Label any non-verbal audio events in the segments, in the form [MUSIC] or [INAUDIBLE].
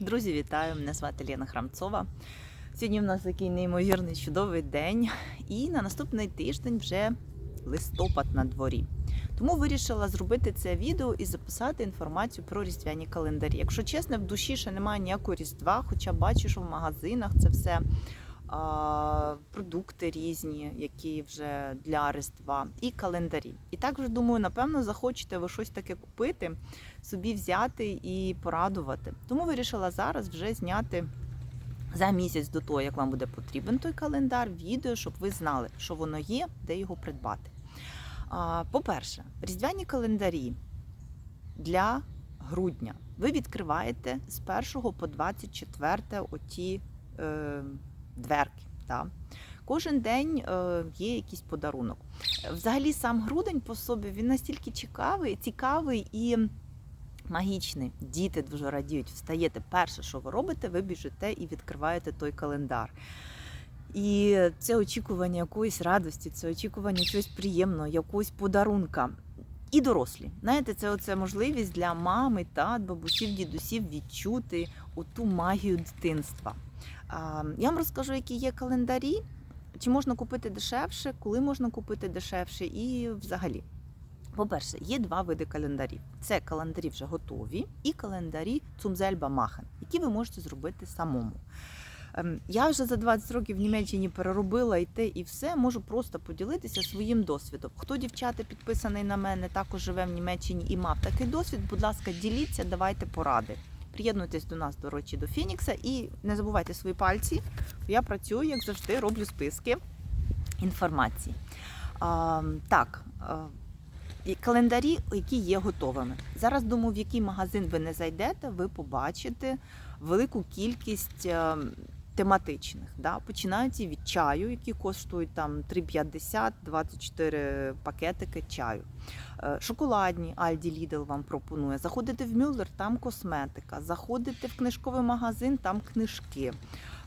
Друзі, вітаю! Мене звати Лена Храмцова. Сьогодні в нас такий неймовірний чудовий день, і на наступний тиждень вже листопад на дворі. Тому вирішила зробити це відео і записати інформацію про різдвяні календарі. Якщо чесно, в душі ще немає ніякого різдва, хоча бачу, що в магазинах це все продукти різні, які вже для Різдва, і календарі. І так вже думаю, напевно, захочете ви щось таке купити, собі взяти і порадувати. Тому вирішила зараз вже зняти. За місяць до того, як вам буде потрібен той календар, відео, щоб ви знали, що воно є, де його придбати. По-перше, різдвяні календарі для грудня ви відкриваєте з 1 по 24 оті е, дверки. Да? Кожен день е, є якийсь подарунок. Взагалі, сам грудень по собі він настільки цікавий, цікавий і магічний. Діти дуже радіють. Встаєте, перше, що ви робите, ви біжите і відкриваєте той календар. І це очікування якоїсь радості, це очікування чогось приємного, якогось подарунка. І дорослі. Знаєте, це оце можливість для мами, тат, бабусів, дідусів відчути оту магію дитинства. Я вам розкажу, які є календарі, чи можна купити дешевше, коли можна купити дешевше, і взагалі. По-перше, є два види календарів: це календарі вже готові і календарі Цумзельба Махен, які ви можете зробити самому. Ем, Я вже за 20 років в Німеччині переробила і те, і все. Можу просто поділитися своїм досвідом. Хто дівчата підписаний на мене, також живе в Німеччині і мав такий досвід. Будь ласка, діліться, давайте поради. Приєднуйтесь до нас, до речі, до Фінікса, і не забувайте свої пальці. Я працюю, як завжди, роблю списки інформації. А, так. і календарі, які є готовими. Зараз думаю, в який магазин ви не зайдете, ви побачите велику кількість е, тематичних. Да? Починаються від чаю, які коштують там 3,50, 24 пакетики чаю. Е, Шоколадні Альді Лідл вам пропонує. Заходите в Мюллер, там косметика. Заходите в книжковий магазин, там книжки.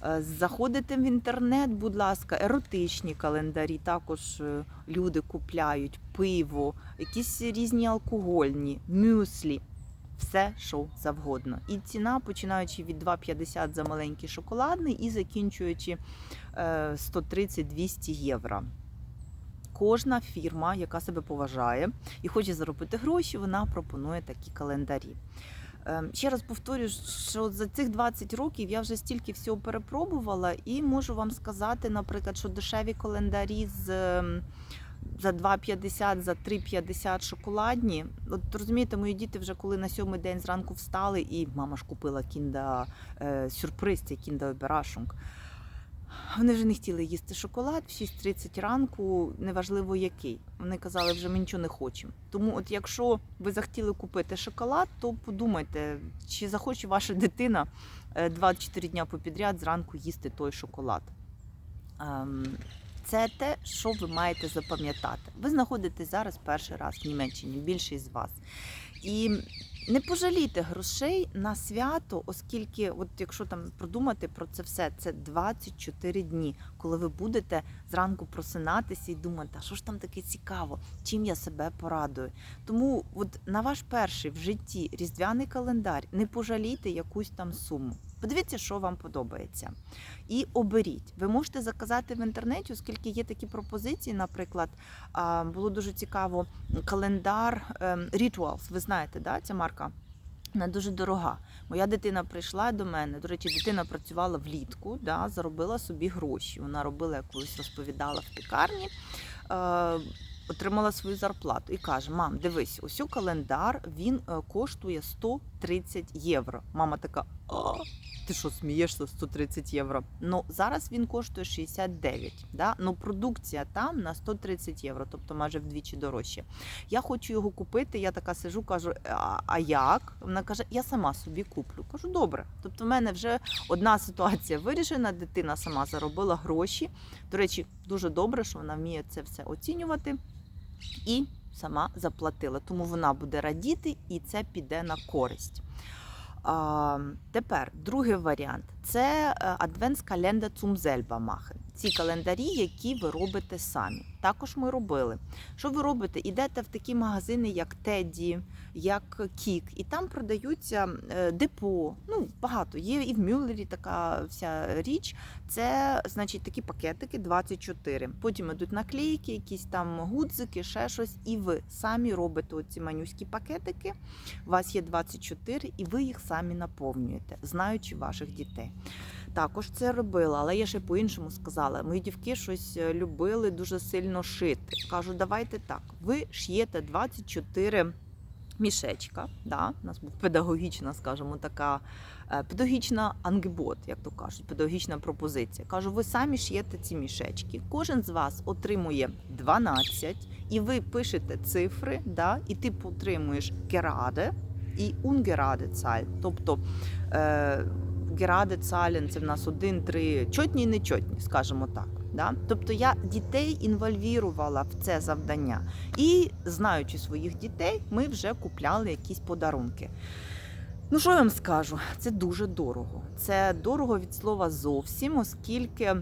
Е, Заходите в інтернет, будь ласка, еротичні календарі. Також е, люди купляють пиво, якісь різні алкогольні, мюслі. Все, що завгодно. І ціна, починаючи від 2,50 за маленький шоколадний і закінчуючи е, 130-200 євро. Кожна фірма, яка себе поважає і хоче заробити гроші, вона пропонує такі календарі. Е, Ще раз повторюю, що за цих 20 років я вже стільки всього перепробувала, і можу вам сказати, наприклад, що дешеві календарі з ем, за 2,50, за 3,50 шоколадні. От розумієте, мої діти вже коли на сьомий день зранку встали, і мама ж купила кінда е, сюрприз, це кінда оберашунг. Вони вже не хотіли їсти шоколад в 6.30 ранку, неважливо який. Вони казали, вже ми нічого не хочемо. Тому, от якщо ви захотіли купити шоколад, то подумайте, чи захоче ваша дитина е, 24 дня попідряд зранку їсти той шоколад. Це те, що ви маєте запам'ятати. Ви знаходитесь зараз перший раз в Німеччині, більшість з вас. І не пожалійте грошей на свято, оскільки, от якщо там продумати про це все, це 24 дні, коли ви будете зранку просинатися і думати, а що ж там таке цікаво, чим я себе порадую. Тому от на ваш перший в житті різдвяний календар не пожалійте якусь там суму. Подивіться, що вам подобається. І оберіть. Ви можете заказати в інтернеті, оскільки є такі пропозиції. Наприклад, було дуже цікаво календар ем, Rituals. Ви знаєте, да, ця марка? Вона дуже дорога. Моя дитина прийшла до мене. До речі, дитина працювала влітку, да, заробила собі гроші. Вона робила, як колись розповідала в пікарні. Е, Отримала свою зарплату і каже: Мам, дивись, ось календар він е, коштує 130 євро. Мама така: а, ти що смієшся 130 євро? Ну зараз він коштує 69. Да? Ну продукція там на 130 євро, тобто майже вдвічі дорожче. Я хочу його купити. Я така сижу, кажу: а, а як? Вона каже: Я сама собі куплю. Кажу, добре. Тобто, в мене вже одна ситуація вирішена. Дитина сама заробила гроші. До речі, дуже добре, що вона вміє це все оцінювати і сама заплатила. Тому вона буде радіти і це піде на користь. Тепер другий варіант це е, календа zum selber machen. Ці календарі, які ви робите самі. Також ми робили. Що ви робите? Ідете в такі магазини, як Теді, як Кік, і там продаються е, депо. Ну, багато. Є і в Мюллері така вся річ. Це значить такі пакетики 24. Потім ідуть наклейки, якісь там гудзики, ще щось. І ви самі робите оці манюські пакетики. У вас є 24, і ви їх самі наповнюєте, знаючи ваших дітей. Також це робила, але я ще по-іншому сказала. Мої дівки щось е, любили дуже сильно шити. Кажу, давайте так. Ви ш'єте 24 мішечка. Да? У нас був педагогічна, скажімо, така е, педагогічна ангебот, як то кажуть, педагогічна пропозиція. Кажу, ви самі ш'єте ці мішечки. Кожен з вас отримує 12, і ви пишете цифри, да? і ти отримуєш гераде і унгераде цаль. Тобто е, гераде Цалін, це в нас один, три, чотні і нечотні, скажімо так. Да? Тобто я дітей інвольвірувала в це завдання. І, знаючи своїх дітей, ми вже купляли якісь подарунки. Ну, що я вам скажу? Це дуже дорого. Це дорого від слова зовсім, оскільки,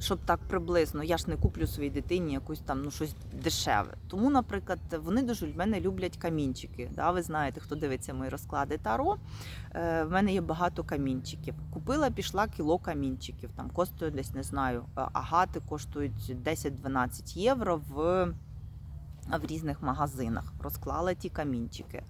щоб так приблизно, я ж не куплю своїй дитині якусь там ну, щось дешеве. Тому, наприклад, вони дуже в мене люблять камінчики. Да? Ви знаєте, хто дивиться мої розклади Таро. Е, в мене є багато камінчиків. Купила, пішла кіло камінчиків. Там коштує десь, не знаю, е, агати коштують 10-12 євро в. В різних магазинах розклала ті камінчики.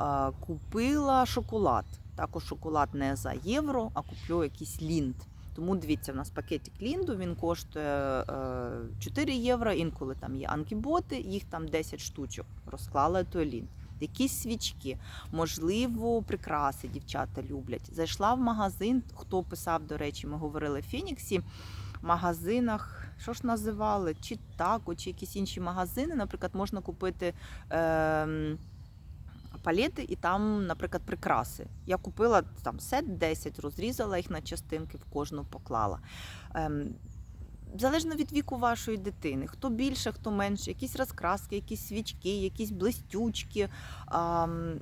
Е, Купила шоколад. Також шоколад не за євро, а куплю якийсь лінд. Тому дивіться, в нас пакетик лінду він коштує е, 4 євро. Інколи там є анкіботи, їх там 10 штучок. Розклала той. Якісь свічки, можливо, прикраси дівчата люблять. Зайшла в магазин. Хто писав, до речі, ми говорили в Фініксі. В магазинах, що ж називали, чи тако, чи якісь інші магазини. Наприклад, можна купити. Е, палети і там, наприклад, прикраси. Я купила там сет 10, розрізала їх на частинки, в кожну поклала. Ем, Залежно від віку вашої дитини, хто більше, хто менше, якісь розкраски, якісь свічки, якісь блистючки. Ем,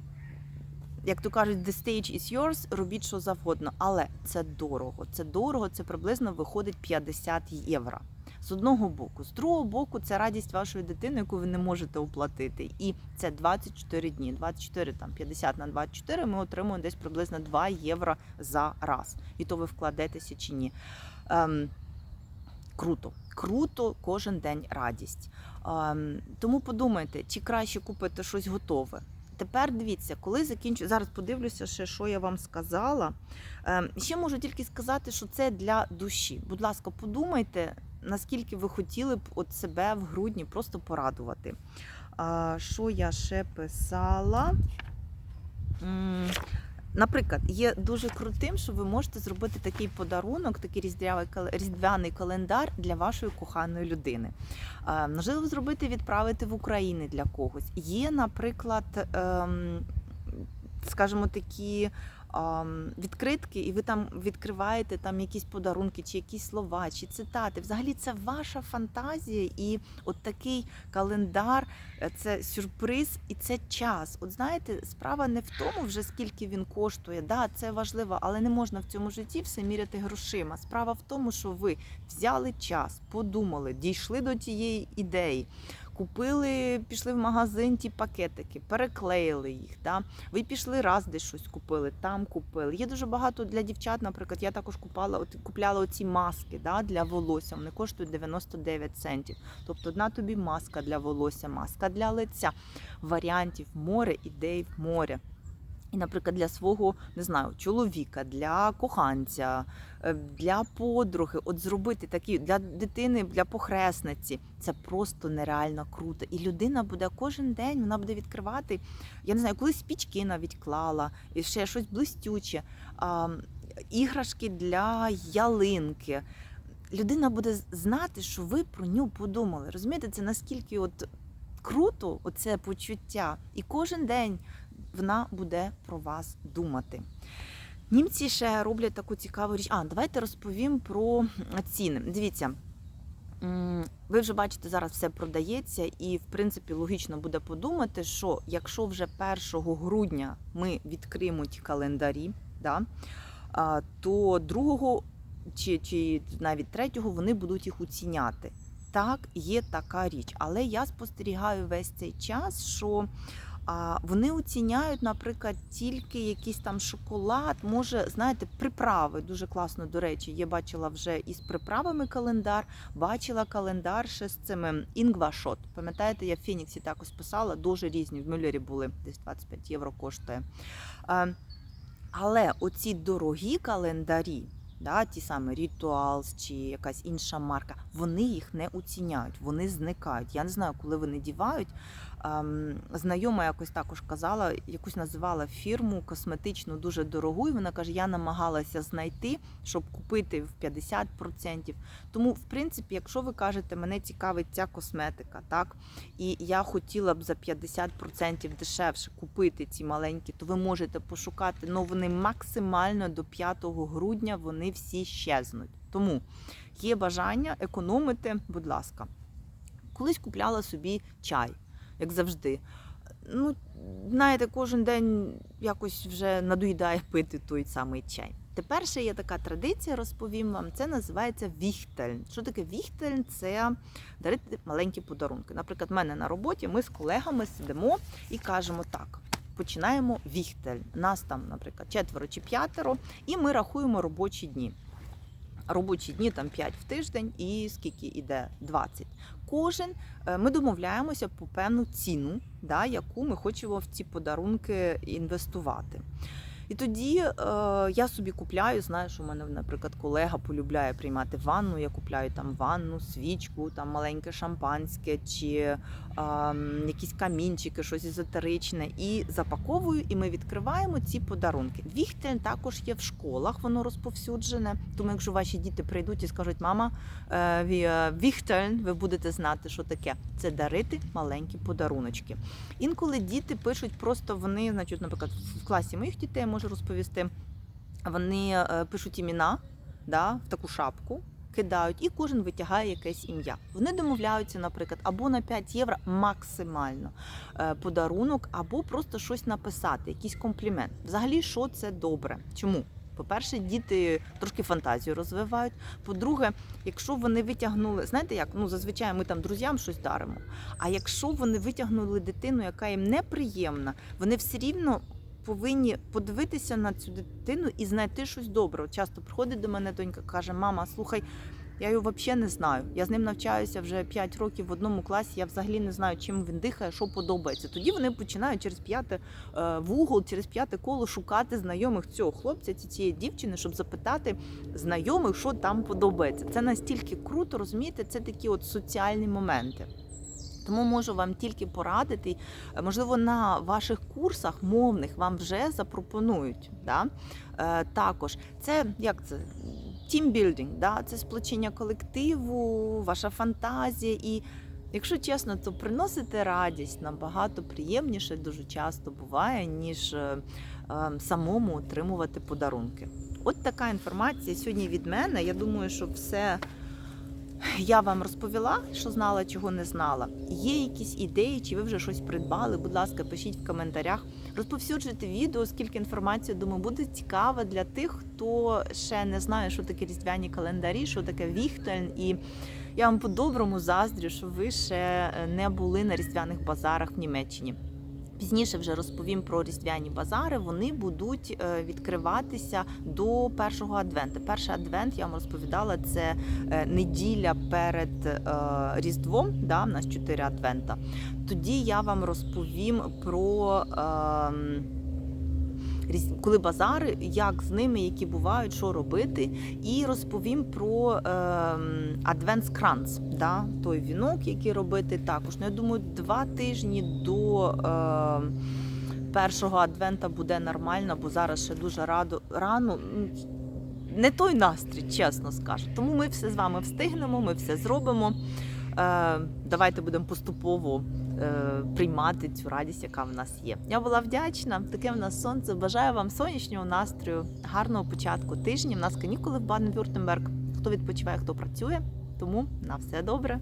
як то кажуть, the stage is yours, робіть що завгодно, але це дорого. Це дорого, це приблизно виходить 50 євро. З одного боку, з другого боку, це радість вашої дитини, яку ви не можете оплатити. І це 24 дні. 24, там 50 на 24, Ми отримуємо десь приблизно 2 євро за раз. І то ви вкладетеся чи ні. Ем, Круто, круто, кожен день радість. Ем, тому подумайте, чи краще купити щось готове. Тепер дивіться, коли закінчу. Зараз подивлюся, ще що я вам сказала. Ем, ще можу тільки сказати, що це для душі. Будь ласка, подумайте, наскільки ви хотіли б от себе в грудні просто порадувати. А, що я ще писала? Наприклад, є дуже крутим, що ви можете зробити такий подарунок, такий різдвяний різдвяний календар для вашої коханої людини. Можливо, зробити, відправити в Україну для когось. Є, наприклад, ем, скажімо, такі відкритки, і ви там відкриваєте там якісь подарунки, чи якісь слова, чи цитати. Взагалі, це ваша фантазія, і от такий календар е, це сюрприз і це час. От знаєте, справа не в тому, вже скільки він коштує. Да, це важливо, але не можна в цьому житті все міряти грошима. Справа в тому, що ви взяли час, подумали, дійшли до тієї ідеї. Купили, пішли в магазин ті пакетики, переклеїли їх. Да? Ви пішли раз десь щось купили, там купили. Є дуже багато для дівчат, наприклад, я також купала, от, купляла оці маски да, для волосся. Вони коштують 99 центів. Тобто одна тобі маска для волосся, маска для лиця. Варіантів море, ідей в море. І, наприклад, для свого не знаю, чоловіка, для коханця, е, для подруги, от зробити такі для дитини, для похресниці. Це просто нереально круто. І людина буде кожен день, вона буде відкривати. Я не знаю, колись спічки навіть клала, і ще щось блистюче, а, іграшки для ялинки. Людина буде знати, що ви про нього подумали. Розумієте, це наскільки от круто, оце почуття. І кожен день вона буде про вас думати. Німці ще роблять таку цікаву річ. А, давайте розповім про ціни. Дивіться, ви вже бачите, зараз все продається, і в принципі логічно буде подумати, що якщо вже 1 грудня ми відкриємо ті календарі, да, то другого чи, чи навіть третього вони будуть їх оціняти. Так, є така річ. Але я спостерігаю весь цей час, що а, вони оціняють, наприклад, тільки якийсь там шоколад, може, знаєте, приправи. Дуже класно, до речі, я бачила вже із приправами календар, бачила календар ще з цими інгвашот. Пам'ятаєте, я в Фініксі також писала, дуже різні. В Мюллері були десь 25 євро коштує. Але оці дорогі календарі, да, ті самі Rituals чи якась інша марка, вони їх не оціняють, вони зникають. Я не знаю, коли вони дівають. Ем, знайома якось також казала, якусь називала фірму косметичну дуже дорогу, і вона каже: я намагалася знайти, щоб купити в 50%. Тому, в принципі, якщо ви кажете, мене цікавить ця косметика, так і я хотіла б за 50% дешевше купити ці маленькі, то ви можете пошукати. Ну вони максимально до 5 грудня вони всі щезнуть. Тому є бажання економити, будь ласка. Колись купляла собі чай, як завжди. Ну, знаєте, кожен день якось вже надоїдає [LAUGHS] пити той самий чай. Тепер ще є така традиція, розповім вам. Це називається віхтельн. Що таке віхтельн? Це дарити маленькі подарунки. Наприклад, в мене на роботі ми з колегами сидимо і кажемо так. Починаємо віхтель. Нас там, наприклад, четверо чи п'ятеро, і ми рахуємо робочі дні. Робочі дні там 5 в тиждень, і скільки іде 20. Кожен е, ми домовляємося по певну ціну, да, яку ми хочемо в ці подарунки інвестувати. І тоді е, я собі купляю, знаю, що у мене, наприклад, колега полюбляє приймати ванну. Я купляю там ванну, свічку, там маленьке шампанське чи якісь камінчики, щось езотеричне, і запаковую, і ми відкриваємо ці подарунки. Віхтель також є в школах, воно розповсюджене. Тому, якщо ваші діти прийдуть і скажуть, мама, е, е, віхтель, ви будете знати, що таке. Це дарити маленькі подаруночки. Інколи діти пишуть просто вони, значить, наприклад, в класі моїх дітей я можу розповісти. Вони е, пишуть імена да, в таку шапку, кидають, і кожен витягає якесь ім'я. Вони домовляються, наприклад, або на 5 євро максимально е, подарунок, або просто щось написати, якийсь комплімент. Взагалі, що це добре? Чому? По-перше, діти трошки фантазію розвивають. По-друге, якщо вони витягнули, знаєте як, ну зазвичай ми там друзям щось даримо. А якщо вони витягнули дитину, яка їм неприємна, вони все рівно повинні подивитися на цю дитину і знайти щось добре. Часто приходить до мене донька, каже: Мама, слухай. Я його взагалі не знаю. Я з ним навчаюся вже 5 років в одному класі. Я взагалі не знаю, чим він дихає, що подобається. Тоді вони починають через п'яте е, вугол, через п'яте коло шукати знайомих цього хлопця, ці- цієї дівчини, щоб запитати знайомих, що там подобається. Це настільки круто, розумієте? Це такі от соціальні моменти. Тому можу вам тільки порадити, е, можливо, на ваших курсах мовних вам вже запропонують. Да? Е, також це як це? Тімбілдинг, да? це сплочення колективу, ваша фантазія. І якщо чесно, то приносити радість набагато приємніше дуже часто буває, ніж е, е, самому отримувати подарунки. От така інформація сьогодні від мене. Я думаю, що все я вам розповіла, що знала, чого не знала. Є якісь ідеї, чи ви вже щось придбали? Будь ласка, пишіть в коментарях. Розповсюджуйте відео, оскільки інформація, думаю, буде цікава для тих, хто ще не знає, що таке різдвяні календарі, що таке віхтельн. І я вам по-доброму заздрю, що ви ще не були на різдвяних базарах в Німеччині. Пізніше вже розповім про різдвяні базари. Вони будуть е, відкриватися до першого адвента. Перший адвент я вам розповідала, це е, неділя перед е, Різдвом. Да, в нас чотири адвента. Тоді я вам розповім про. Ем, Коли базари, як з ними, які бувають, що робити, і розповім про ем, адвентскранц, да, той вінок, який робити також. Ну, я думаю, два тижні до ем, першого адвента буде нормально, бо зараз ще дуже радо, рано. Не той настрій, чесно скажу. Тому ми все з вами встигнемо, ми все зробимо. Е, давайте будемо поступово е, приймати цю радість, яка в нас є. Я була вдячна. Таке в нас сонце. Бажаю вам сонячного настрою, гарного початку тижня. У нас канікули в Баден-Вюртемберг. Хто відпочиває, хто працює. Тому на все добре.